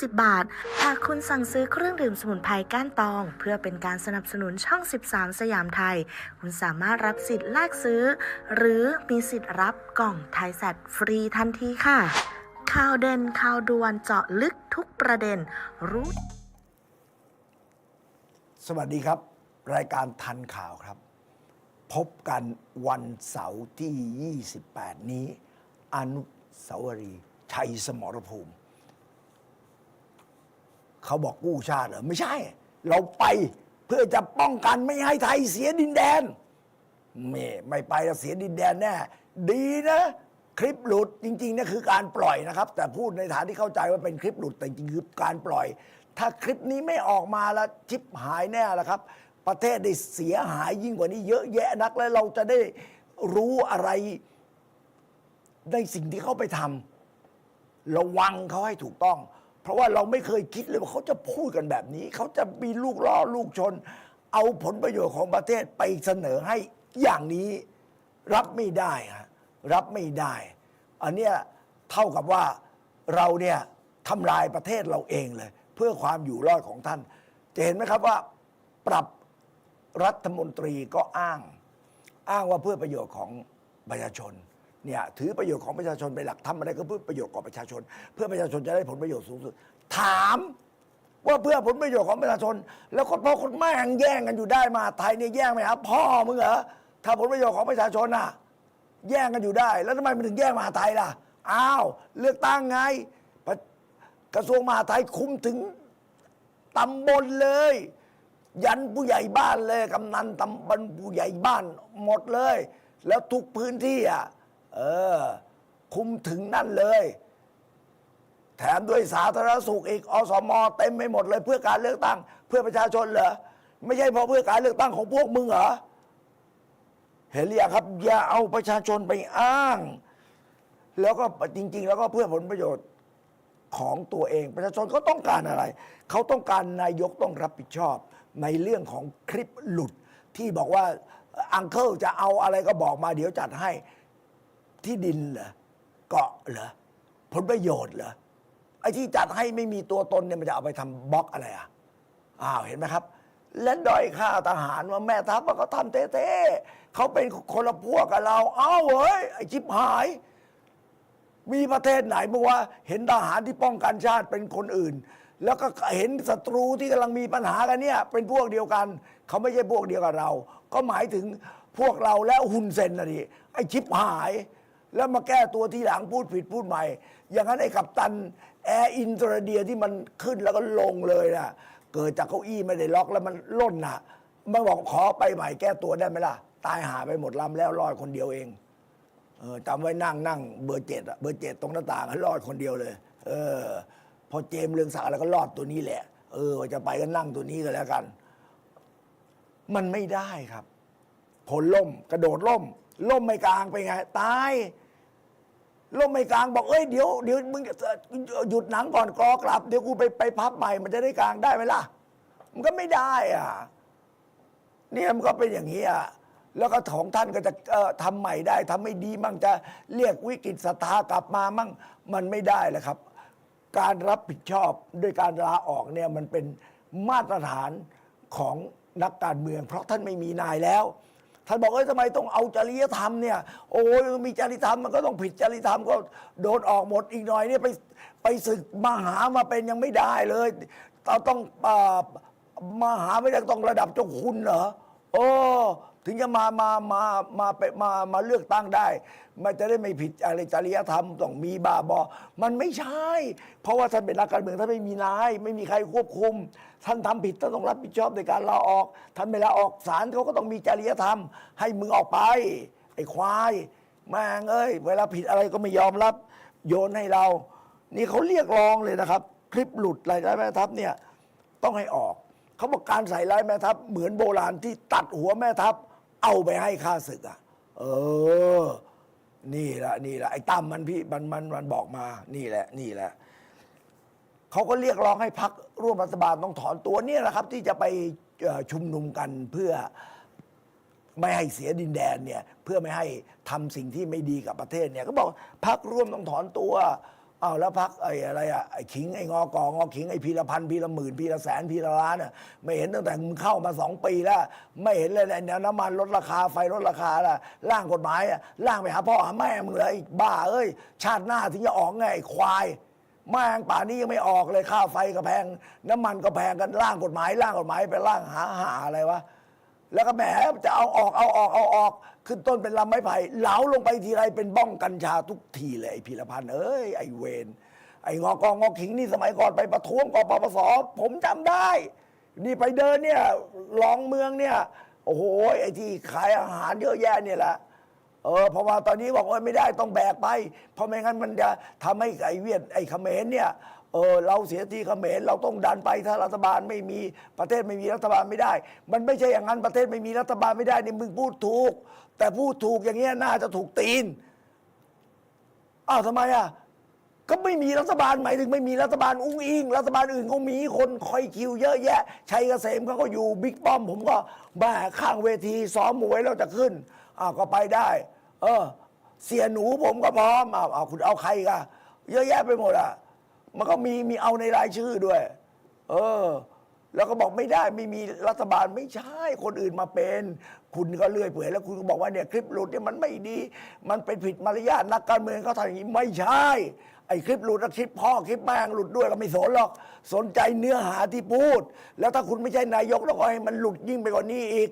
60 บาท หากคุณสั่งซื้อเครื่องดื่มสมุนไพรก้านตอง เพื่อเป็นการสนับสนุนช่อง 13 สยามไทย คุณสามารถรับสิทธิ์แลกซื้อ หรือมีสิทธิ์รับกล่องไทยแซดฟรีทันทีค่ะ ข่าวเด่นข่าวด่วนเจาะลึกทุกประเด็น รู้ สวัสดีครับ รายการทันข่าวครับ พบกันวันเสาร์ที่ 28 นี้ อนุสาวรีย์ชัยสมรภูมิ เขาบอกกู้ชาติเหรอไม่ใช่ เราไปเพื่อจะป้องกันไม่ให้ไทยเสียดินแดนไม่ไม่ไปแล้วเสียดินแดนแน่ดีนะ คลิปหลุดจริงๆนะคือการปล่อยนะครับ แต่พูดในฐานที่เข้าใจว่าเป็นคลิปหลุดแต่จริงคือการปล่อย ถ้าคลิปนี้ไม่ออกมาแล้วชิปหายแน่ละครับ ประเทศได้เสียหายยิ่งกว่านี้เยอะแยะนักแล้วเราจะได้รู้อะไรในสิ่งที่เขาไปทำระวังเขาให้ถูกต้อง เพราะว่าเราไม่เคยคิดเลยว่าเขาจะพูดกันแบบนี้ เขาจะมีลูกล่อลูกชน เอาผลประโยชน์ของประเทศไปเสนอให้อย่างนี้รับไม่ได้ฮะรับไม่ได้ อันเนี้ยเท่ากับว่าเราเนี่ยทำลายประเทศเราเองเลย เพื่อความอยู่รอดของท่าน จะเห็นไหมครับว่า ปรับรัฐมนตรีก็อ้าง อ้างว่าเพื่อประโยชน์ของประชาชน เนี่ยถือประโยชน์ของประชาชนเป็นหลักทำอะไรก็เพื่อประโยชน์ของประชาชน เพื่อประชาชนจะได้ผลประโยชน์สูงสุด ถามว่าเพื่อผลประโยชน์ของประชาชน แล้วคนพ่อคนแม่งแย่งกันอยู่ได้มาไทยเนี่ยแย่งไหมครับพ่อมึงเหรอถ้าผลประโยชน์ของประชาชนน่ะ แย่งกันอยู่ได้ แล้วทำไมมันถึงแย่งมหาไทยล่ะอ้าวเลือกตั้งไงกระทรวงมหาไทยคุมถึงตำบลเลย ยันผู้ใหญ่บ้านเลยกำนันตำบลผู้ใหญ่บ้านหมดเลย แล้วทุกพื้นที่อะ เออ คุมถึงนั่นเลย แถมด้วยสาธารณสุขอีกอสมเต็มไปหมดเลย เพื่อการเลือกตั้ง เพื่อประชาชนเหรอไม่ใช่เพราะเพื่อการเลือกตั้งของพวกมึงเหรอเห็นหรือยังครับ อย่าเอาประชาชนไปอ้าง แล้วก็จริง ๆ แล้วก็เพื่อผลประโยชน์ของตัวเอง ประชาชนเขาต้องการอะไร เขาต้องการนายกต้องรับผิดชอบ ในเรื่องของคลิปหลุดที่บอกว่าอังเคิลจะเอาอะไรก็บอกมาเดี๋ยวจัดให้ ที่ดินเหรอเกาะเหรอผลประโยชน์เหรอไอ้ที่จัดให้ไม่มีตัวตนเนี่ยมันจะเอาไปทำบล็อกอะไรอะอ้าวเห็นไหมครับ และด้อยค่าทหารว่าแม่ทัพว่าเขาทำเต้ๆเขาเป็นคนละพวกกับเรา เอ้าเฮ้ยไอ้ชิบหาย มีประเทศไหนบอกว่าเห็นทหารที่ป้องกันชาติเป็นคนอื่น แล้วก็เห็นศัตรูที่กำลังมีปัญหากันเนี่ย เป็นพวกเดียวกัน เขาไม่ใช่พวกเดียวกับเรา ก็หมายถึงพวกเราแล้วหุนเซนนะดิไอ้ชิปหาย แล้วมาแก้ตัวที่หลังพูดผิดพูดใหม่ อย่างนั้นไอ้กัปตันแอร์อินเตอร์เดียที่มันขึ้นแล้วก็ลงเลยนะเกิดจากเก้าอี้ไม่ได้ล็อกแล้วมันล่นนะมันบอกขอไปใหม่แก้ตัวได้ไหมล่ะ ตายหาไปหมดลำแล้วรอดคนเดียวเองเออจำไว้นั่งนั่งเบอร์เจ็ดอะเบอร์เจ็ดตรงหน้าต่างให้รอดคนเดียวเลย เออ พอเจมเรืองศักดิ์แล้วก็รอดตัวนี้แหละ เออจะไปก็นั่งตัวนี้ก็แล้วกัน มันไม่ได้ครับ ผลล่มกระโดดล่ม ล่มไม่กลางไปนไง ตายล่มไม่กลางบอกเอ้ยเดี๋ยวเดี๋ยวมึงหยุดหนังก่อนกรอกลับ เดี๋ยวกูไปไปพับใหม่มันจะได้กลางได้ไหมล่ะ มันก็ไม่ได้อะเนี่ยมันก็เป็นอย่างนี้อะแล้วก็ของท่านก็จะเอ่อทำใหม่ได้ทำไม่ดีมั่งจะเรียกวิกฤตศรัทธากลับมามั่งมันไม่ได้แหละครับ การรับผิดชอบด้วยการลาออกเนี่ยมันเป็นมาตรฐานของนักการเมือง เพราะท่านไม่มีนายแล้ว ท่านบอกเอ้ยทำไมต้องเอาจริยธรรมเนี่ย โอ้ยมีจริยธรรมมันก็ต้องผิดจริยธรรมก็โดนออกหมดอีกหน่อยเนี่ยไปไปศึกมหามาเป็นยังไม่ได้เลยเราต้องอมหาไม่ได้ต้องระดับเจ้าคุณเหรอโอ้ ถึงจะมามามามาไปมามาเลือกตั้งได้ มันจะได้ไม่ผิดอะไรจริยธรรมต้องมีบาบอ มันไม่ใช่ เพราะว่าท่านเป็นนักการเมืองท่านไม่มีนาย ไม่มีใครควบคุม ท่านทำผิดท่านต้องรับผิดชอบในการลาออก ท่านไม่ลาออกศาลเขาก็ต้องมีจริยธรรม ให้มึงออกไป ไอ้ควายแม่งเอ้ยเวลาผิดอะไรก็ไม่ยอมรับ โยนให้เรา นี่เขาเรียกร้องเลยนะครับ คลิปหลุดรายได้แม่ทัพเนี่ยต้องให้ออก เขาบอกการใส่ร้ายแม่ทัพเหมือนโบราณที่ตัดหัวแม่ทัพ เอาไปให้ข้าศึกอะ เออ นี่แหละนี่แหละไอ้ตั้มมันพี่มันมันมันบอกมา นี่แหละ นี่แหละเขาก็เรียกร้องให้พักร่วมรัฐบาลต้องถอนตัวเนี่ยแหละครับ ที่จะไปชุมนุมกันเพื่อไม่ให้เสียดินแดนเนี่ย เพื่อไม่ให้ทำสิ่งที่ไม่ดีกับประเทศเนี่ย ก็บอกพักร่วมต้องถอนตัว อ้าวแล้วพักไอ้อะไรอะไอ้ขิงไอ้งอกองอขิงไอ้พีละพันพีละหมื่นพีละแสนพีละล้านอะไม่เห็นตั้งแต่มึงเข้ามาสองปีแล้ว ไม่เห็นเลยเนี่ยน้ำมันลดราคาไฟลดราคาล่ะร่างกฎหมายอะร่างไปหาพ่อหาแม่มึงเลยไอ้บ้าเอ้ย ชาติหน้าถึงจะออกไงไอ้ควายแม่งป่านนี้ยังไม่ออกเลยค่าไฟก็แพง น้ำมันก็แพงกันร่างกฎหมายร่างกฎหมายไปร่างหาหาอะไรวะ แล้วก็แหมจะเอาออกเอาออกเอาออก ขึ้นต้นเป็นลำไม้ไผ่เหลาลงไปทีไรเป็นบ้องกัญชาทุกทีเลยไอ้พีรพันธ์เอ้ยไอ้เวนไอ้งอกองงอขิงนี่สมัยก่อนไปประท้วงกปปสผมจำได้ นี่ไปเดินเนี่ยลองเมืองเนี่ย โอ้โหไอ้ที่ขายอาหารเยอะแยะเนี่ยแหละเออเพราะว่าตอนนี้บอกว่าไม่ได้ต้องแบกไป เพราะไม่งั้นมันจะทำให้ไอ้เวียดไอ้เขมรเนี่ย เออเราเสียทีเขมรเราต้องดันไปถ้ารัฐบาลไม่มีประเทศไม่มีรัฐบาลไม่ได้ มันไม่ใช่อย่างนั้นประเทศไม่มีรัฐบาลไม่ได้นี่มึงพูดถูก แต่พูดถูกอย่างเงี้ยน่าจะถูกตีนอ้าวทำไมอะก็ไม่มีรัฐบาลหมายถึงไม่มีรัฐบาลอุ้งอิง รัฐบาลอื่นเขามีคนคอยคิวเยอะแยะชัยเกษมเขาก็อยู่บิ๊กป้อม ผมก็บ้าข้างเวทีซ้อมมวยแล้วจะขึ้นอ้าวก็ไปได้ เออ เสียหนูผมก็พร้อมอ้าวคุณเอาใครกันเยอะแยะไปหมดอะ มันก็มีมีเอาในรายชื่อด้วย เออ แล้วก็บอกไม่ได้ไม่มีรัฐบาลไม่ใช่คนอื่นมาเป็น คุณก็เลื่อยเปื่อยแล้วคุณก็บอกว่าเนี่ยคลิปหลุดเนี่ยมันไม่ดี มันเป็นผิดมารยาทนักการเมืองเขาทำอย่างนี้ไม่ใช่ ไอ้คลิปหลุดอะคลิปพ่อคลิปแม่งหลุดด้วยก็ไม่สนหรอก สนใจเนื้อหาที่พูด แล้วถ้าคุณไม่ใช่นายกแล้วก็ให้มันหลุดยิ่งไปกว่านี้อีก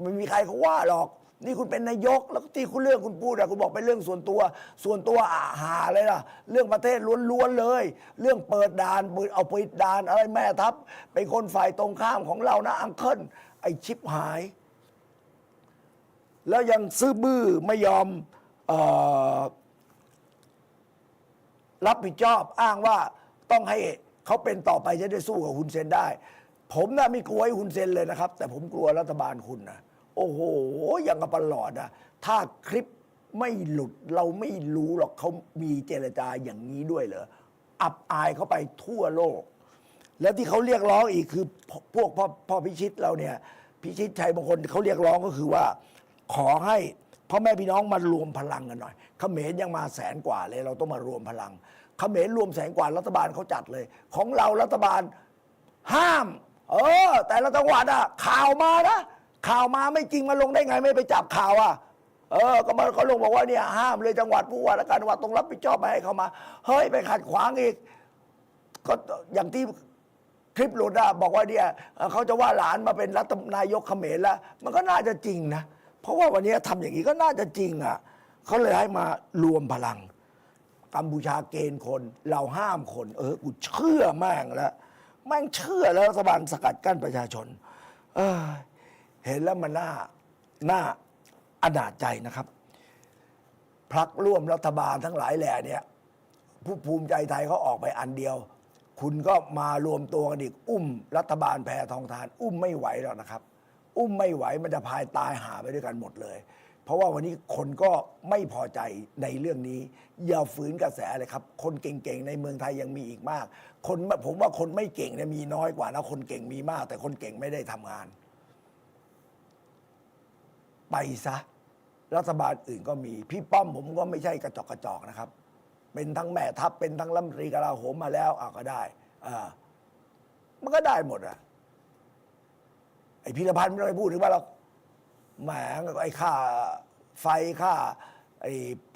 ไม่มีใครเขาว่าหรอก นี่คุณเป็นนายกแล้วที่คุณเรื่องคุณพูดอะคุณบอกเป็นเรื่องส่วนตัว ส่วนตัวอาหาเลยล่ะ เรื่องประเทศล้วนๆเลย เรื่องเปิดด่านเปิดเอาปิดด่านอะไรแม่ทัพเป็นคนฝ่ายตรงข้ามของเรานะอังเคิลไอชิปหาย แล้วยังซื่อบื้อไม่ยอมออรับผิดชอบอ้างว่าต้องให้เขาเป็นต่อไปจะได้สู้กับฮุนเซนได้ ผมน่ะไม่กลัวไอ้ฮุนเซนเลยนะครับ แต่ผมกลัวรัฐบาลคุณนะ โอ้โหอย่างกับประหลอดอะถ้าคลิปไม่หลุดเราไม่รู้หรอกเขามีเจรจาอย่างนี้ด้วยเหรออับอายเขาไปทั่วโลก แล้วที่เขาเรียกร้องอีกคือพวกพ่อพ่อพิชิตเราเนี่ย พิชิตชัยบางคนเขาเรียกร้องก็คือว่า ขอให้พ่อแม่พี่น้องมารวมพลังกันหน่อยเขมรยังมาแสนกว่าเลย เราต้องมารวมพลังเขมรรวมแสนกว่ารัฐบาลเขาจัดเลย ของเรารัฐบาลห้าม เออ แต่ละจังหวัดอะข่าวมานะ ข่าวมาไม่จริงมาลงได้ไงไม่ไปจับข่าวอะเออ ก็มาเขาลงบอกว่าเนี่ยห้ามเลยจังหวัดผู้ว่าราชการจังหวัดต้องรับผิดชอบไม่ให้เขามา เฮ้ยไปขัดขวางอีก ก็อย่างที่คลิปหลุดอะบอกว่าเนี่ยเขาจะว่าหลานมาเป็นรัฐนายกเขมรแล้ว มันก็น่าจะจริงนะ เพราะว่าวันนี้ทำอย่างนี้ก็น่าจะจริงอะเขาเลยให้มารวมพลัง กัมพูชาเกณฑ์คน เราห้ามคน เออ กูเชื่อแม่งแล้วแม่งเชื่อแล้วรัฐบาลสกัดกั้นประชาชน เออ เห็นแล้วมันน่าน่าอนาจใจนะครับพักร่วมรัฐบาลทั้งหลายแหล่เนี่ยผู้ภูมิใจไทยเขาออกไปอันเดียว คุณก็มารวมตัวกันอีกอุ้ม รัฐบาลแพทองทาน อุ้มไม่ไหวแล้วนะครับ อุ้มไม่ไหวมันจะพายตายหาไปด้วยกันหมดเลย เพราะว่าวันนี้คนก็ไม่พอใจในเรื่องนี้ อย่าฝืนกระแสเลยครับ คนเก่งๆในเมืองไทยยังมีอีกมาก คนผมว่าคนไม่เก่งเนี่ยมีน้อยกว่านะคนเก่งมีมาก แต่คนเก่งไม่ได้ทำงาน ไปซะ รัฐบาลอื่นก็มี พี่ป้อมผมก็ไม่ใช่กระจอกกระจอกนะครับ เป็นทั้งแม่ทัพเป็นทั้งรัฐมนตรีกลาโหมมาแล้วอะก็ได้อ่ามันก็ได้หมดอะไอพิรพันธ์ไม่ต้องไปพูดถึงว่าเราแหมไอค่าไฟค่า ไอ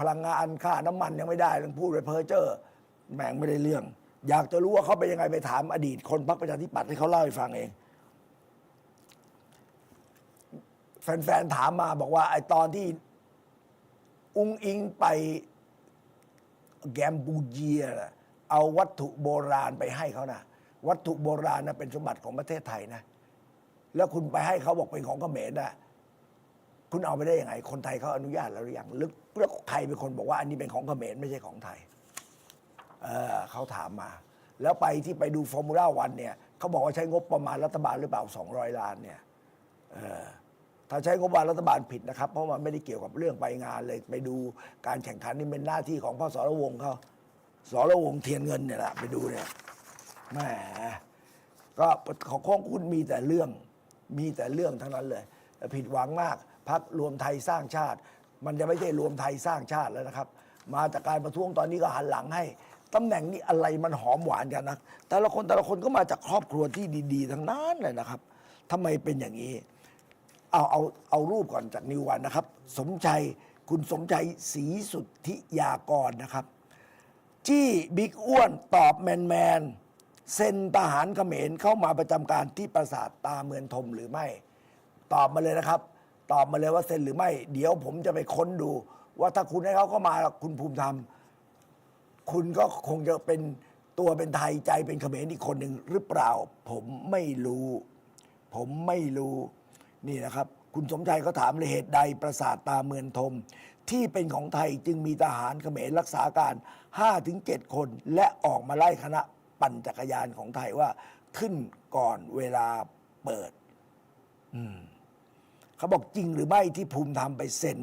พลังงานค่าน้ำมันยังไม่ได้ต้องพูดไปเพ้อเจ้อแหมงไม่ได้เรื่อง อยากจะรู้ว่าเขาเป็นยังไงไปถามอดีตคนพรรคประชาธิปัตย์ให้เขาเล่าให้ฟังเอง แฟนๆถามมาบอกว่า ไอ้ตอนที่ อุ้งอิงไปแกมบูเจียน่ะเอาวัตถุโบราณไปให้เขานะวัตถุโบราณนะเป็นสมบัติของประเทศไทยนะ แล้วคุณไปให้เขาบอกเป็นของเขมรนะคุณเอาไปได้ยังไง คนไทยเขาอนุญาตแล้วหรือยังลึกแล้วใครเป็นคนบอกว่าอันนี้เป็นของเขมรไม่ใช่ของไทย เออเขาถามมา แล้วไปที่ไปดูฟอร์มูล่าวันเนี่ยเขาบอกว่าใช้งบประมาณรัฐบาลหรือเปล่า 200 ล้านเนี่ย ถ้าใช้งบประมาณรัฐบาลผิดนะครับ เพราะมันไม่ได้เกี่ยวกับเรื่องไปงานเลย ไปดูการแข่งขันนี่เป็นหน้าที่ของพ่อสรวงศ์เขาสรวงศ์เทียนเงินเนี่ยแหละไปดูเนี่ยแหมก็ของคุณมีแต่เรื่องมีแต่เรื่องทั้งนั้นเลย ผิดหวังมากพักรวมไทยสร้างชาติ มันจะไม่ใช่รวมไทยสร้างชาติแล้วนะครับ มาจากการประท้วงตอนนี้ก็หันหลังให้ตำแหน่งนี้อะไรมันหอมหวานกันนะแต่ละคนแต่ละคนก็มาจากครอบครัวที่ดี ๆ ทั้งนั้นเลยนะครับทำไมเป็นอย่างนี้ เอาเอาเอารูปก่อนจากนิววันนะครับ สมชัยคุณสมชัยศรีสุทธิยากรนะครับ จี้บิ๊กอ้วนตอบแมนแมนเซ็นทหารเขมรเข้ามาประจำการที่ปราสาทตาเมืองทมหรือไม่ ตอบมาเลยนะครับ ตอบมาเลยว่าเซ็นหรือไม่ เดี๋ยวผมจะไปค้นดู ว่าถ้าคุณให้เขาเข้ามาคุณภูมิธรรม คุณก็คงจะเป็นตัวเป็นไทยใจเป็นเขมรอีกคนหนึ่งหรือเปล่า ผมไม่รู้ ผมไม่รู้ นี่นะครับ คุณสมชัยก็ถามเลยเหตุใดปราสาทตาเมืองทมที่เป็นของไทยจึงมีทหารเขมรรักษาการ 5-7 คน และออกมาไล่คณะปั่นจักรยานของไทยว่าขึ้นก่อนเวลาเปิดเขาบอกจริงหรือไม่ที่ภูมิธรรมไปเซ็น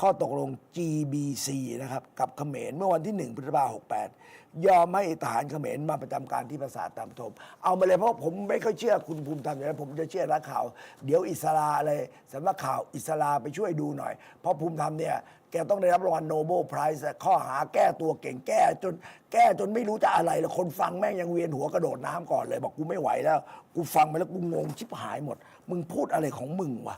ข้อตกลง GBC นะครับกับเขมรเมื่อวันที่ 1พฤษภาคม68 ยอมให้ทหารเขมรมาประจำการที่ปราสาทตามทม เอามาเลยเพราะผมไม่ค่อยเชื่อคุณภูมิธรรมอยู่แล้วผมจะเชื่อนักข่าว เดี๋ยวอิสราอะไรสำนักข่าวอิสราไปช่วยดูหน่อย เพราะภูมิธรรมเนี่ย แกต้องได้รับรางวัลโนเบลไพรส์ข้อหาแก้ตัวเก่งแก้จนแก้จนไม่รู้จะอะไรแล้วคนฟังแม่งยังเวียนหัวกระโดดน้ำก่อนเลยบอกกูไม่ไหวแล้ว กูฟังไปแล้วกูงงชิบหายหมด มึงพูดอะไรของมึงวะ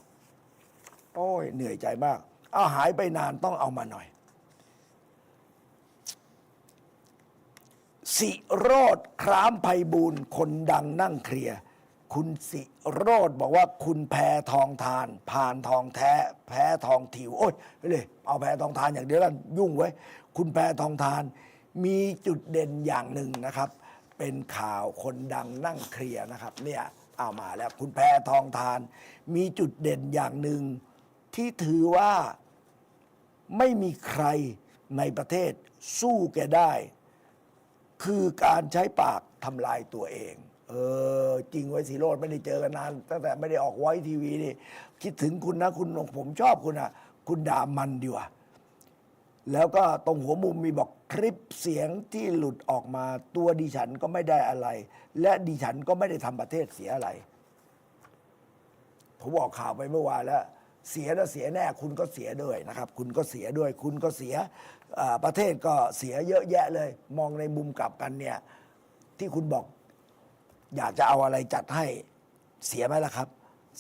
โอ้ยเหนื่อยใจมาก เอาหายไปนานต้องเอามาหน่อย สิโรธครามไพบูลย์คนดังนั่งเคลียร์คุณสิโรธบอกว่าคุณแพทองทาน ผ่านทองแท้ แพ้ทองถิว โอ้ยไปเลยเอาแพทองทานอย่างเดียวกันยุ่งไว้ คุณแพทองทาน มีจุดเด่นอย่างหนึ่งนะครับ เป็นข่าวคนดังนั่งเคลียร์นะครับ เนี่ยเอามาแล้วคุณแพทองทาน มีจุดเด่นอย่างหนึ่ง ที่ถือว่าไม่มีใครในประเทศสู้แกได้ คือการใช้ปากทำลายตัวเอง เออ จริงไว้สีโรดไม่ได้เจอกันนาน ตั้งแต่ไม่ได้ออกไว้ทีวีนี่ คิดถึงคุณนะ คุณผมชอบคุณอะคุณด่ามันดีกว่า แล้วก็ตรงหัวมุมมีบอกคลิปเสียงที่หลุดออกมาตัวดิฉันก็ไม่ได้อะไร และดิฉันก็ไม่ได้ทำประเทศเสียอะไร ผมบอกข่าวไปเมื่อวานแล้ว เสียแล้วเสียแน่คุณก็เสียด้วยนะครับ คุณก็เสียด้วย คุณก็เสียประเทศก็เสียเยอะแยะเลย มองในมุมกลับกันเนี่ย ที่คุณบอก อยากจะเอาอะไรจัดให้เสียไหมล่ะครับ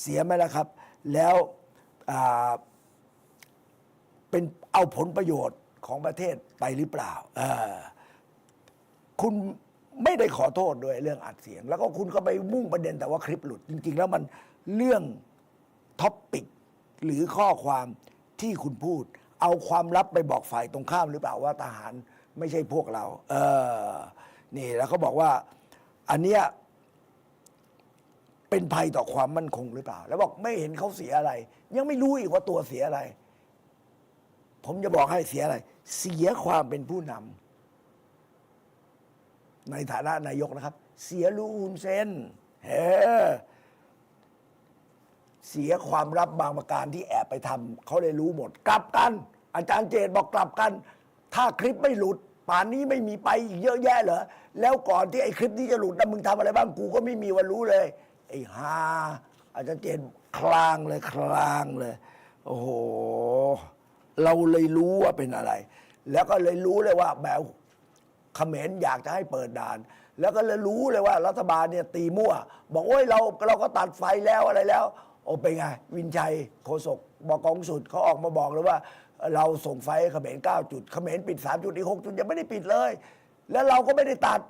เสียไหมล่ะครับ แล้วเป็นเอาผลประโยชน์ของประเทศไปหรือเปล่าคุณไม่ได้ขอโทษด้วยเรื่องอัดเสียง แล้วก็คุณก็ไปมุ่งประเด็นแต่ว่าคลิปหลุด จริง ๆ แล้วมันเรื่องท็อปปิก หรือข้อความที่คุณพูด เอาความลับไปบอกฝ่ายตรงข้ามหรือเปล่าว่าทหารไม่ใช่พวกเรา เออ นี่แล้วเขาบอกว่า อันเนี้ยเป็นภัยต่อความมั่นคงหรือเปล่า แล้วบอกไม่เห็นเขาเสียอะไร ยังไม่รู้อีกว่าตัวเสียอะไร ผมจะบอกให้เสียอะไร เสียความเป็นผู้นำในฐานะนายกนะครับ เสียลูฮุนเซนเฮ้ เสียความลับบางประการที่แอบไปทำเขาเลยรู้หมด กลับกัน อาจารย์เจตบอกกลับกัน ถ้าคลิปไม่หลุด ป่านนี้ไม่มีไปอีกเยอะแยะเหรอแล้วก่อนที่ไอ้คลิปนี้จะหลุดนะมึงทำอะไรบ้างกูก็ไม่มีวันรู้เลย ไอ้ฮาอาจารย์เจตคลางเลยคลางเลย โอ้โห เราเลยรู้ว่าเป็นอะไร แล้วก็เลยรู้เลยว่าแบบ เขมรอยากจะให้เปิดด่าน แล้วก็เลยรู้เลยว่ารัฐบาลเนี่ยตีมั่ว บอกโอ้ยเราเราก็ตัดไฟแล้วอะไรแล้ว โอ้เป็นไง วินชัยโฆษกบอกกองสุดเขาออกมาบอกเลยว่า เราส่งไฟเขมร9จุดเขมรปิด3จุดอีก6จุดยังไม่ได้ปิดเลย แล้วเราก็ไม่ได้ตัด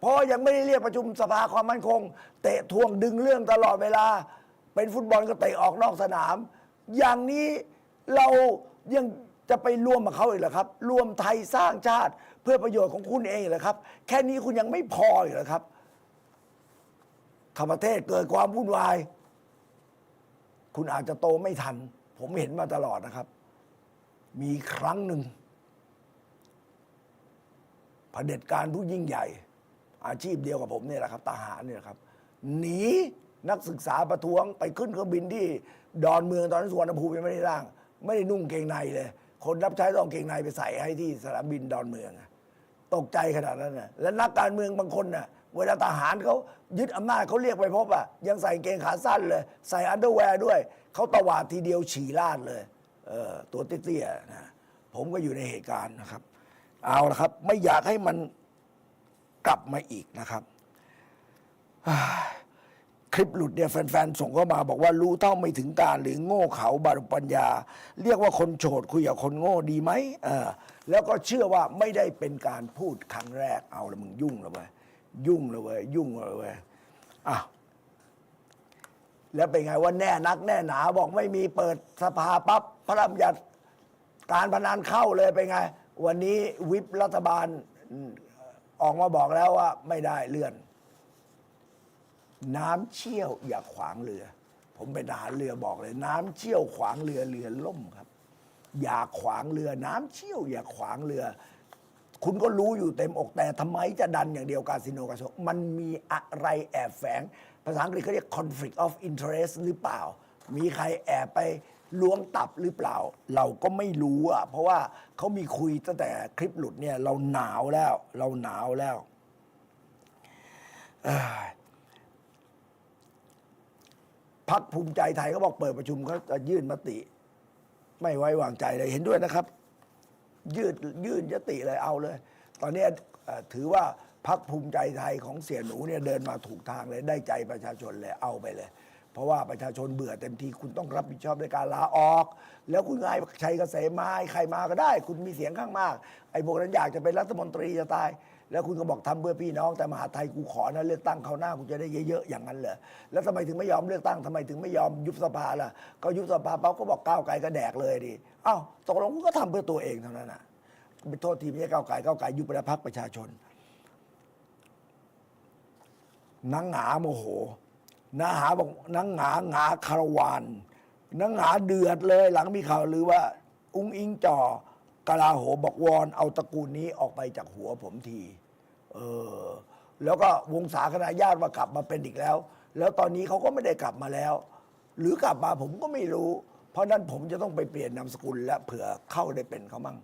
เพราะยังไม่ได้เรียกประชุมสภาความมั่นคง เตะทวงดึงเรื่องตลอดเวลา เป็นฟุตบอลก็เตะออกนอกสนาม อย่างนี้เรายังจะไปร่วมกับเขาอีกเหรอครับ รวมไทยสร้างชาติเพื่อประโยชน์ของคุณเองเหรอครับ แค่นี้คุณยังไม่พออีกเหรอครับข้าประเทศเกิดความวุ่นวาย คุณอาจจะโตไม่ทัน ผมเห็นมาตลอดนะครับ มีครั้งหนึ่งเผด็จการผู้ยิ่งใหญ่ อาชีพเดียวกับผมเนี่ยแหละครับทหารเนี่ยครับหนีนักศึกษาประท้วงไปขึ้นเครื่องบินที่ดอนเมืองตอนนั้นสุวรรณภูมิยังไม่ได้ร่าง ไม่ได้นุ่งเกงในเลย คนรับใช้ต้องเกงในไปใส่ให้ที่สนามบินดอนเมืองอะ ตกใจขนาดนั้นนะและนักการเมืองบางคนน่ะเวลาทหารเขายึดอำนาจเขาเรียกไปพบอะยังใส่เกงขาสั้นเลย ใส่อันเดอร์แวร์ด้วย เขาตวาดทีเดียวฉี่ลาดเลยเออตัวเตี้ยๆนะผมก็อยู่ในเหตุการณ์นะครับ เอาละครับ ไม่อยากให้มันกลับมาอีกนะครับ คลิปหลุดเนี่ยแฟนๆ ส่งเข้ามาบอกว่ารู้เท่าไม่ถึงการหรือโง่เขาบารุปัญญา เรียกว่าคนโฉดคุยกับคนโง่ดีไหมเออ แล้วก็เชื่อว่าไม่ได้เป็นการพูดครั้งแรกเอาละมึงยุ่งล้วเว้ยยุ่งล้วเว้ยยุ่งล้วเว้ยอะแล้วเป็นไงว่าแน่นักแน่หนาบอกไม่มีเปิดสภาปั๊บพระราชบัญญัติการพนันเข้าเลยเป็นไง วันนี้วิปรัฐบาลอออกมาบอกแล้วว่าไม่ได้เลื่อน น้ำเชี่ยวอย่าขวางเรือ ผมเป็นทหารเรือบอกเลย น้ำเชี่ยวขวางเรือเรือล่มครับ อย่าขวางเรือน้ำเชี่ยว อย่าขวางเรือ คุณก็รู้อยู่เต็มอกแต่ทำไมจะดันอย่างเดียวกาสิโนกาโชมันมีอะไรแอบแฝง ภาษาอังกฤษเขาเรียก conflict of interest หรือเปล่า มีใครแอบไปล้วงตับหรือเปล่า เราก็ไม่รู้อะเพราะว่าเขามีคุยตั้งแต่คลิปหลุดเนี่ย เราหนาวแล้ว เราหนาวแล้วพักภูมิใจไทยเขาบอกเปิดประชุมเขาจะยื่นมติ ไม่ไว้วางใจเลยเห็นด้วยนะครับ ยืดยื่นยติเลยเอาเลย ตอนนี้ถือว่าพักภูมิใจไทยของเสี่ยหนูเนี่ยเดินมาถูกทางเลยได้ใจประชาชนเลยเอาไปเลย เพราะว่าประชาชนเบื่อเต็มทีคุณต้องรับผิดชอบในการลาออก แล้วคุณไงชัยเกษมมาใครมาก็ได้ คุณมีเสียงข้างมาก ไอ้พวกนั้นอยากจะเป็นรัฐมนตรีจะตาย แล้วคุณก็บอกทำเพื่อพี่น้องแต่มหาไทยกูขอนะเลือกตั้งเขาหน้ากูจะได้เยอะๆอย่างนั้นเหรอแล้วทำไมถึงไม่ยอมเลือกตั้งทำไมถึงไม่ยอมยุบสภาล่ะก็ยุบสภาปั๊บก็บอกก้าวไกลก็แดกเลยดิอ้าวตกลงกูก็ทำเพื่อตัวเองเท่านั้นน่ะไปโทษทีไม่ใช่ก้าวไกลก้าวไกลยุบไปแล้วพักประชาชนนังหงาโมโหนังหาบอกนังหงาหงาคารวานนังหงาเดือดเลย หลังมีข่าวลือว่า อุ้งอิงจ่อ กลาโหมบอกวอนเอาตระกูลนี้ออกไปจากหัวผมที เออ แล้วก็วงศาคณะญาติว่ากลับมาเป็นอีกแล้ว แล้วตอนนี้เขาก็ไม่ได้กลับมาแล้ว หรือกลับมาผมก็ไม่รู้ เพราะนั้นผมจะต้องไปเปลี่ยนนามสกุลและเผื่อเข้าได้เป็นเขามั่ง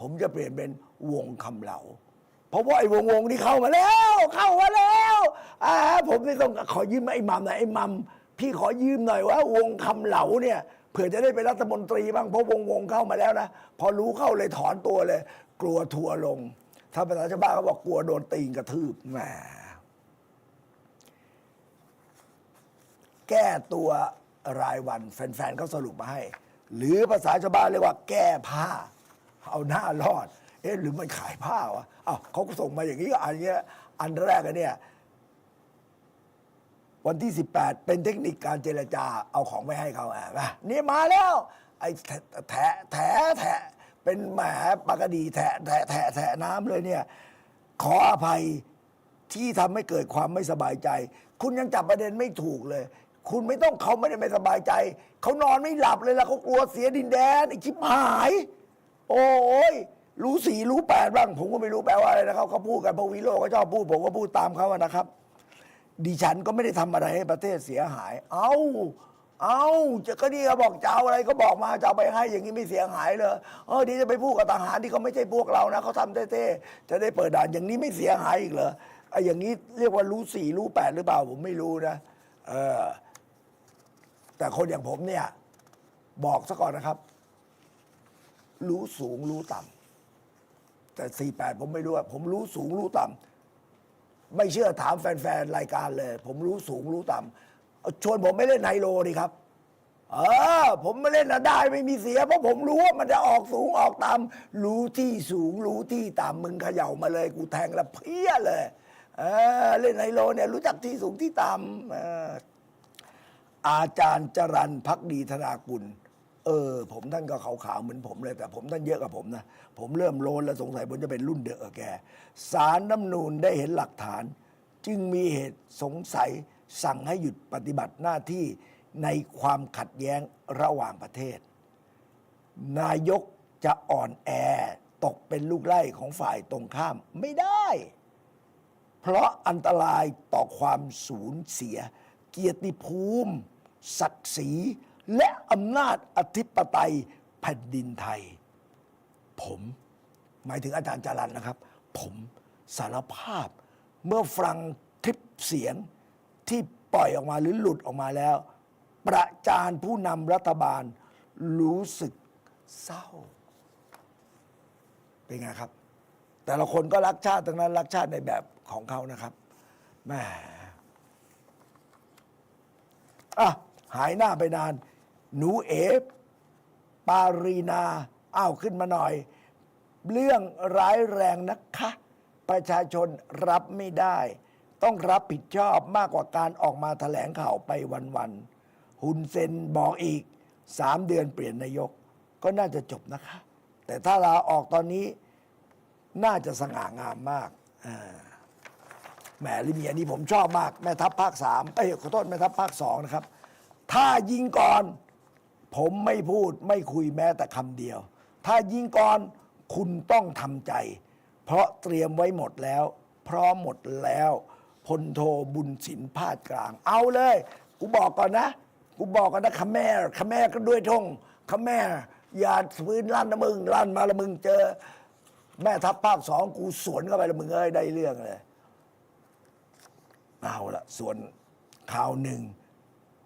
ผมจะเปลี่ยนเป็นวงคำเหลาเพราะว่าไอ้วงวงที่เข้ามาแล้ว เข้ามาแล้วอ่าผมนี่ต้องขอยืมไอ้มัมหนะไอ้มัมพี่ขอยืมหน่อยว่าวงคำเหลาเนี่ย เผื่อจะได้เป็นรัฐมนตรีบ้างเพราะวงวงเข้ามาแล้วนะ พอรู้เข้าเลยถอนตัวเลย กลัวทัวร์ลง ถ้าภาษาชาวบ้านเขาบอกกลัวโดนตีนกระทืบแหมแก้ตัวรายวัน แฟนๆเขาสรุปมาให้ หรือภาษาชาวบ้านเรียกว่า แก้ผ้า เอาหน้ารอด เอ๊ะหรือมันขายผ้าวะอ้าวเขาส่งมาอย่างนี้ก็อันเนี้ยอันแรกอันเนี่ย วันที่ 18 เป็นเทคนิคการเจรจาเอาของไม่ให้เขาอะนี่มาแล้ว ไอ้แถแถแถเป็นแหมปากดีแถแถแถแถน้ำเลยเนี่ย ขออภัยที่ทำให้เกิดความไม่สบายใจ คุณยังจับประเด็นไม่ถูกเลย คุณไม่ต้องเขาไม่ได้ไม่สบายใจ เขานอนไม่หลับเลยล้วเขากลัวเสียดินแดนไอ้ชิบหาย โอ้ยรู้สี่รู้แปดบ้าง ผมก็ไม่รู้แปลว่าอะไรนะครับเขาพูดกันพวิโรจน์เขาชอบพูดผมก็พูดตามเขาอะนะครับ ดิฉันก็ไม่ได้ทำอะไรให้ประเทศเสียหาย เอาเอาจะก็นี่ก็บอกจะเอาอะไรก็บอกมาจะเอาไปให้อย่างนี้ไม่เสียหายเลยเออดีจะไปพูดกับทหารที่เขาไม่ใช่พวกเรานะเขาทำเท่ๆจะได้เปิดด่านอย่างนี้ไม่เสียหายอีกเหรอไอ้อย่างนี้เรียกว่ารู้สี่รู้แปดหรือเปล่าผมไม่รู้นะเออแต่คนอย่างผมเนี่ย บอกซะก่อนนะครับ รู้สูงรู้ต่ำแต่สี่แปดผมไม่รู้อะผมรู้สูงรู้ต่ำ ไม่เชื่อถามแฟนๆ รายการเลย ผมรู้สูงรู้ต่ำเอาชวนผมไม่เล่นไฮโลดีครับ เออ ผมไม่เล่นนะได้ไม่มีเสีย เพราะผมรู้ว่ามันจะออกสูงออกต่ำรู้ที่สูงรู้ที่ต่ำมึงเขย่ามาเลย กูแทงละเพี้ยเลย เออ เล่นไฮโลเนี่ยรู้จักที่สูงที่ต่ำเอออาจารย์จรันพักดีธนากุล เออ ผมท่านก็ขาวๆเหมือนผมเลยแต่ผมท่านเยอะกว่าผมนะ ผมเริ่มโลนแล้วสงสัยผมจะเป็นรุ่นเดอะแกสารน้ำนูนได้เห็นหลักฐาน จึงมีเหตุสงสัยสั่งให้หยุดปฏิบัติหน้าที่ในความขัดแย้งระหว่างประเทศ นายกจะอ่อนแอตกเป็นลูกไล่ของฝ่ายตรงข้ามไม่ได้ เพราะอันตรายต่อความสูญเสีย เกียรติภูมิ ศักดิ์ศรี และอำนาจอธิปไตยแผ่นดินไทย ผมหมายถึงอาจารย์จารันนะครับ ผมสารภาพ เมื่อฟังคลิปเสียงที่ปล่อยออกมาหรือหลุดออกมาแล้ว ประจานผู้นำรัฐบาลรู้สึกเศร้า เป็นไงครับ แต่ละคนก็รักชาติทั้งนั้น รักชาติในแบบของเขานะครับแหม่อะหายหน้าไปนาน หนูเอฟปารีนาอ้าวขึ้นมาหน่อย เรื่องร้ายแรงนะคะ ประชาชนรับไม่ได้ ต้องรับผิดชอบมากกว่าการออกมาแถลงข่าวไปวันๆฮุนเซนบอกอีกสามเดือนเปลี่ยนนายก ก็น่าจะจบนะคะ แต่ถ้าลาออกตอนนี้น่าจะสง่างามมากแหมลิเมียนี่ผมชอบมาก แม่ทัพภาคสามเอ้ยขอโทษแม่ทัพภาคสองนะครับ ถ้ายิงก่อน ผมไม่พูดไม่คุยแม้แต่คำเดียว ถ้ายิงก่อนคุณต้องทำใจ เพราะเตรียมไว้หมดแล้ว พร้อมหมดแล้วพลโทบุญสินพาดกลาง เอาเลย กูบอกก่อนนะ กูบอกก่อนนะขแม่ขแม่ก็ด้วยทงขแม่อย่าฟื้นลั่นนะมึงลั่นมาละมึงเจอ แม่ทัพภาคสองกูสวนเข้าไปละมึงเอ้ยได้เรื่องเลยเอาละส่วนข่าวหนึ่ง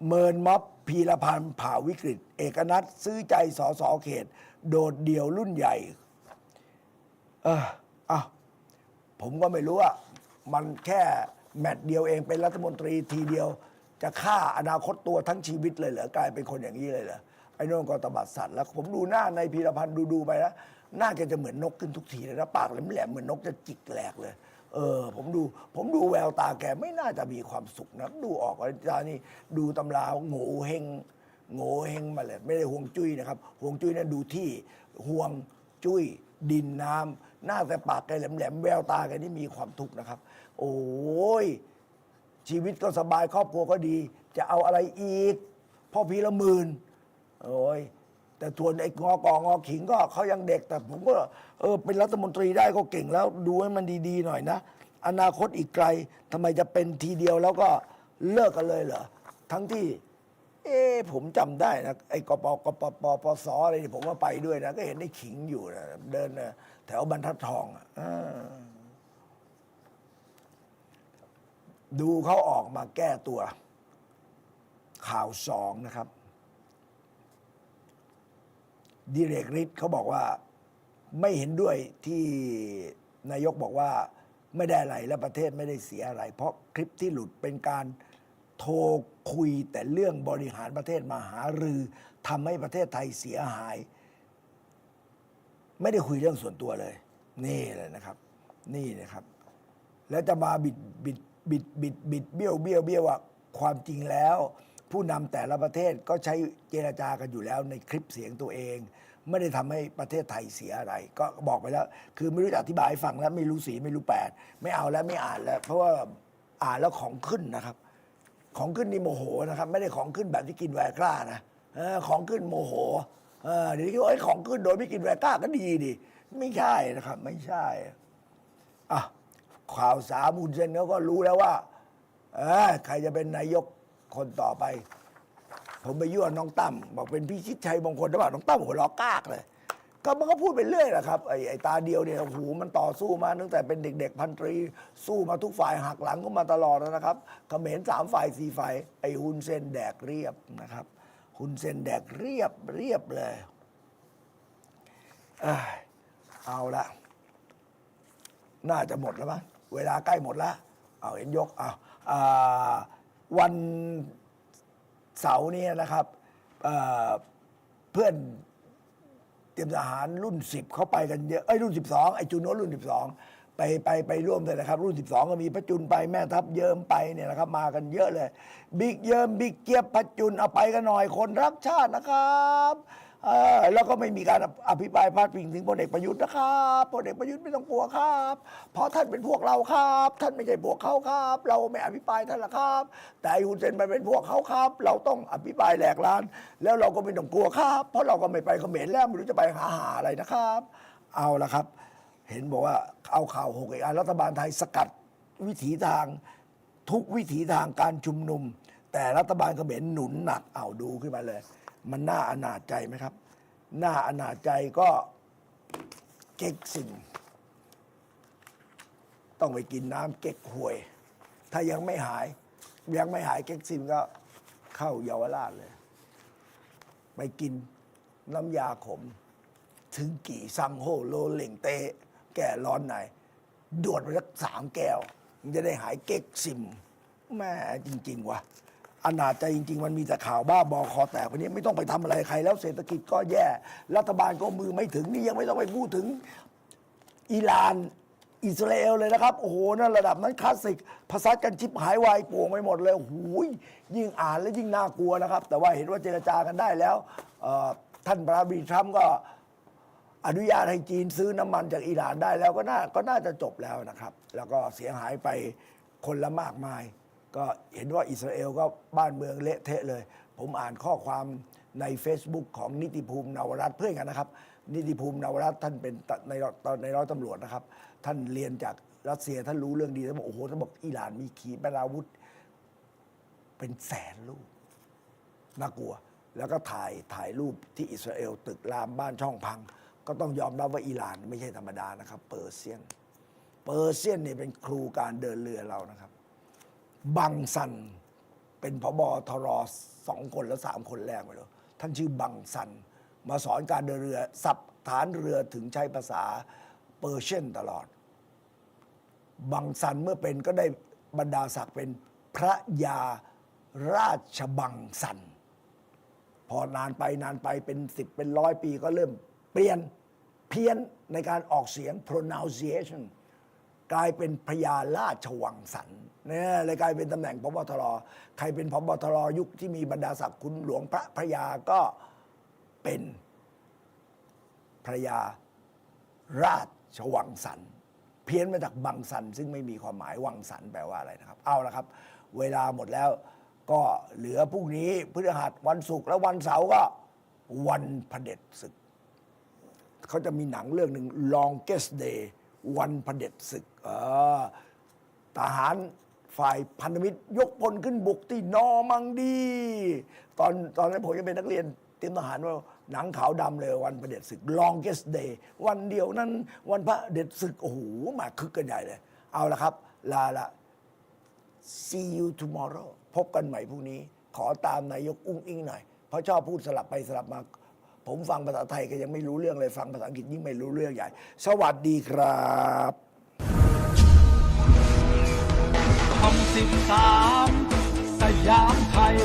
เมินม็อบพีรพันธ์ผ่าวิกฤต เอกนัทซื้อใจสอสอเขต โดดเดี่ยวรุ่นใหญ่ เอออะผมก็ไม่รู้ว่ามันแค่แมตช์เดียวเองเป็นรัฐมนตรีทีเดียว จะฆ่าอนาคตตัวทั้งชีวิตเลยเหรอกลายเป็นคนอย่างนี้เลยเหรอไอ้นนก็ตบัดสัตว์แล้วผมดูหน้าในพีรพันธ์ดูๆไปแล้วหน้าแกจะเหมือนนกขึ้นทุกทีเลยนะปากแหลมๆเหมือนนกจะจิกแหลกเลย เออผมดู ผมดูแววตาแกไม่น่าจะมีความสุขนะดูออกว่าจานี่ดูตำราโง่เฮงโง่เฮงมาเลยไม่ได้ห่วงจุ้ยนะครับห่วงจุ้ยนั้นดูที่ห่วงจุ้ยดินน้ำหน้าแต่ปากแกแหลมๆแววตาแกนี่มีความทุกข์นะครับ โอ้ยชีวิตก็สบายครอบครัวก็ดี จะเอาอะไรอีกพ่อพีละหมื่นโอ้ย แต่ส่วนไอ้งอกองอขิงก็เขายังเด็ก แต่ผมก็เออเป็นรัฐมนตรีได้ก็เก่งแล้วดูให้มันดีๆหน่อยนะ อนาคตอีกไกลทำไมจะเป็นทีเดียวแล้วก็เลิกกันเลยเหรอทั้งที่ เอ๊ะผมจำได้นะไอ้กปกปปปสอะไรนี่ผมก็ไปด้วยนะ ก็เห็นได้ขิงอยู่นะเดินนะแถวบรรทัดทองอะอ่าดูเขาออกมาแก้ตัว ข่าวสองนะครับ ดิเรกฤทธิ์เขาบอกว่าไม่เห็นด้วยที่นายกบอกว่าไม่ได้อะไรและประเทศไม่ได้เสียอะไร เพราะคลิปที่หลุดเป็นการโทรคุยแต่เรื่องบริหารประเทศมาหารือทำให้ประเทศไทยเสียหาย ไม่ได้คุยเรื่องส่วนตัวเลย นี่เลยนะครับ นี่นะครับ แล้วจะมาบิดบิดบิดบิดบิดเบี้ยวเบี้ยวเบี้ยวว่าความจริงแล้ว ผู้นำแต่ละประเทศก็ใช้เจรจากันอยู่แล้วในคลิปเสียงตัวเอง ไม่ได้ทำให้ประเทศไทยเสียอะไร ก็บอกไปแล้ว คือไม่รู้จะอธิบายให้ฟังแล้วไม่รู้สีไม่รู้แปดไม่เอาแล้วไม่อ่านแล้ว เพราะว่าอ่านแล้วของขึ้นนะครับ ของขึ้นนี่โมโหนะครับ ไม่ได้ของขึ้นแบบที่กินแวร์กล้านะเออของขึ้นโมโหเออเดี๋ยวนี้คิดว่าไอ้ยของขึ้นโดยไม่กินแวร์กล้าก็ดีดิไม่ใช่นะครับ ไม่ใช่อะข่าวสามุนเซนเขาก็รู้แล้วว่าเออใครจะเป็นนายก คนต่อไป ผมไปยั่วน้องตั้มบอกเป็นพี่ชิดชัยมงคลหรือเปล่าน้องตั้มหัวล้อกากเลย ก็มันก็พูดไปเรื่อยแหละครับไอ้ไอ้ตาเดียวเนี่ยโอ้โหมันต่อสู้มาตั้งแต่เป็นเด็ก ๆ พันตรี สู้มาทุกฝ่ายหักหลังก็มาตลอดนะครับเขมรสามฝ่ายสี่ฝ่ายไอ้ฮุนเซนแดกเรียบนะครับฮุนเซนแดกเรียบเรียบเลยเอ้ยเอาละน่าจะหมดแล้วมั้งเวลาใกล้หมดล้วเอาเห็นยกเอาอ่า วันเสาร์นี้นะครับเเพื่อนเตรียมทหารรุ่นสิบเขาไปกันเยอะไอ้รุ่นสิบสองไอ้จูโนรุ่นสิบสองไปไปไปร่วมเลยนะครับ รุ่นสิบสองก็มีพระจุนไปแม่ทัพเยิมไปเนี่ยนะครับ มากันเยอะเลย บิ๊กเยิมบิ๊กเกียบพระจุนเอาไปกันหน่อยคนรักชาตินะครับ เออแล้วก็ไม่มีการอภิปรายพาดพิงถึงพลเอกประยุทธ์นะครับพลเอกประยุทธ์ไม่ต้องกลัวครับ เพราะท่านเป็นพวกเราครับ ท่านไม่ใช่พวกเขาครับ เราไม่อภิปรายท่านละครับ แต่ไอ้ฮุนเซนไปเป็นพวกเขาครับ เราต้องอภิปรายแหลกลาน แล้วเราก็ไม่ต้องกลัวครับ เพราะเราก็ไม่ไปเขมรแล้วไม่รู้จะไปหาหาอะไรนะครับ เอาละครับ เห็นบอกว่าเอาข่าวหกอีกอันรัฐบาลไทยสกัดวิถีทางทุกวิถีทางการชุมนุม แต่รัฐบาลเขมรหนุนหนักเอาดูขึ้นมาเลย มันน่าอนาจใจไหมครับ น่าอนาจใจก็เก๊กซิมต้องไปกินน้ำเก๊กหวย ถ้ายังไม่หาย ยังไม่หายเก๊กซิมก็เข้าเยาวราชเลย ไปกินน้ำยาขม ถึงกี่ซังโฮโลเหล่งเตแก้ร้อนในดวดไปสักสามแก้ว มันจะได้หายเก๊กซิมแม่จริง ๆว่ะ อนาจใจจริง ๆ มันมีแต่ข่าวบ้าบอคอแตกวันนี้ไม่ต้องไปทำอะไรใคร แล้วเศรษฐกิจก็แย่ รัฐบาลก็มือไม่ถึงนี่ยังไม่ต้องไปพูดถึงอิหร่าน อิสราเอลเลยนะครับ โอ้โหนั่นระดับนั้นคลาสสิกภาษากันชิบหายวายป่วงไปหมดเลยหูยยิ่งอ่านแล้วยิ่งน่ากลัวนะครับ แต่ว่าเห็นว่าเจรจากันได้แล้วเอ่อท่านประธานาธิบดีทรัมป์ก็ อนุญาตให้จีนซื้อน้ำมันจากอิหร่านได้แล้วก็น่าก็น่าจะจบแล้วนะครับ แล้วก็เสียหายไปคนละมากมาย ก็เห็นว่าอิสราเอลก็บ้านเมืองเละเทะเลย ผมอ่านข้อความใน Facebook ของนิติภูมินวรัตนเพื่อนกันนะครับ นิติภูมินวรัตนท่านเป็นในตอนในร้อยตำรวจนะครับ ท่านเรียนจากรัสเซียท่านรู้เรื่องดีท่านบอกโอ้โหท่านบอกอิหร่านมีขีปนาวุธ เป็นแสนลูกน่ากลัว แล้วก็ถ่ายถ่ายรูปที่อิสราเอลตึกรามบ้านช่องพัง ก็ต้องยอมรับว่าอิหร่านไม่ใช่ธรรมดานะครับ เปอร์เซียน เปอร์เซียนเนี่ยเป็นครูการเดินเรือเรานะครับ บังซัน เป็นพบทรสองคนและสามคนแรกไปแล้วท่านชื่อบังซัน มาสอนการเดินเรือ สับฐานเรือถึงใช้ภาษาเปอร์เซียนตลอด บังซันเมื่อเป็นก็ได้บรรดาศักดิ์เป็นพระยาราชบังซัน พอนานไปนานไปเป็นสิบเป็นร้อยปีก็เริ่มเปลี่ยนเพี้ยนในการออกเสียง pronunciation กลายเป็นพญาราชวังสัน เนี่ยเลยกลายเป็นตำแหน่งพบตรใครเป็นพบตรยุคที่มีบรรดาศักดิ์คุณหลวงพระพระยาก็เป็นพระยาราชวังสันเพี้ยนมาจากบังสันซึ่งไม่มีความหมายวังสันแปลว่าอะไรนะครับ เอาละครับ เวลาหมดแล้วก็เหลือพรุ่งนี้พฤหัสวันศุกร์และวันเสาร์ก็วันเด็จศึก เขาจะมีหนังเรื่องหนึ่ง longest day วันเด็จศึก เออทหาร ฝ่ายพันธมิตรยกพลขึ้นบุกที่นอมังดี ตอนตอนนั้นผมยังเป็นนักเรียนเตรียมทหารว่าหนังขาวดำเลยวันเด็จศึก longest day วันเดียวนั้นวันพระเด็จศึก โอ้โห มาคึกกันใหญ่เลย เอาละครับ ลาละ see you tomorrow พบกันใหม่พรุ่งนี้ ขอตามนายกอุ้งอิงหน่อย เพราะชอบพูดสลับไปสลับมา ผมฟังภาษาไทยก็ยังไม่รู้เรื่องเลย ฟังภาษาอังกฤษยิ่งไม่รู้เรื่องใหญ่ สวัสดีครับ สิบสามสยามไทย